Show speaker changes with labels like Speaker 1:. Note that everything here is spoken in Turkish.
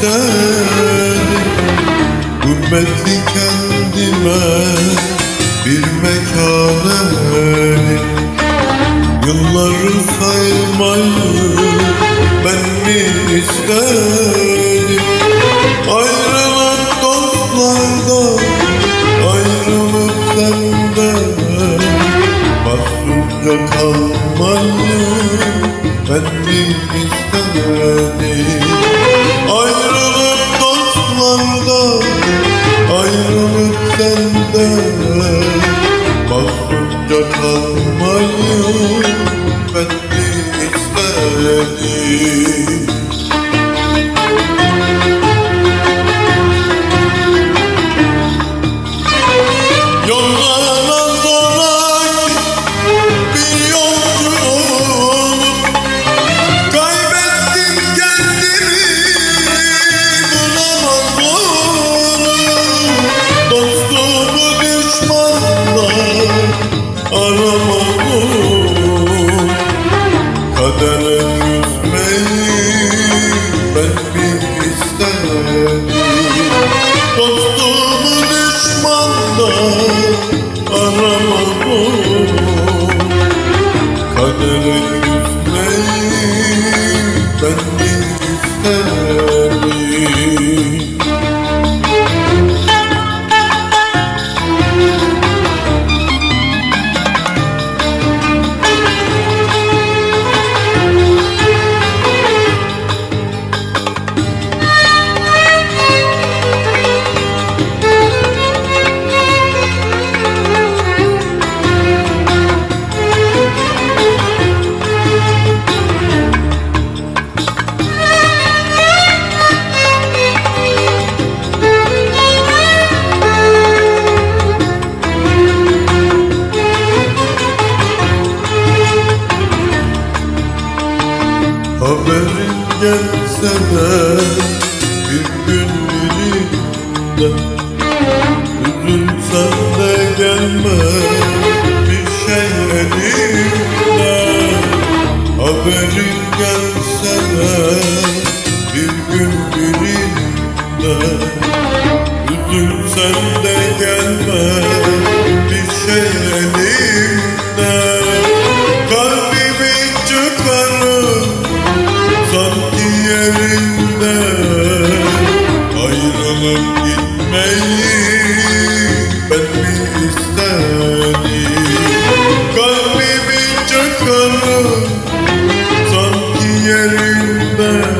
Speaker 1: istedim Gurbeti kendime bir mekana edip Yılları saymayı ben mi istedim Ayrılık dostlardan Ayrılık senden Mahsupça kalmayı Ben mi istemedim. Ayrılık dostlardan Ayrılık senden. Mahsupça kalmayı Ben mi istemedim Haberin gelse de bir gün birinde Üzülsen de gelme bir şey elimde Haberin gelse de bir gün birinde Üzülsen de gelme bir şey elimde Yeah.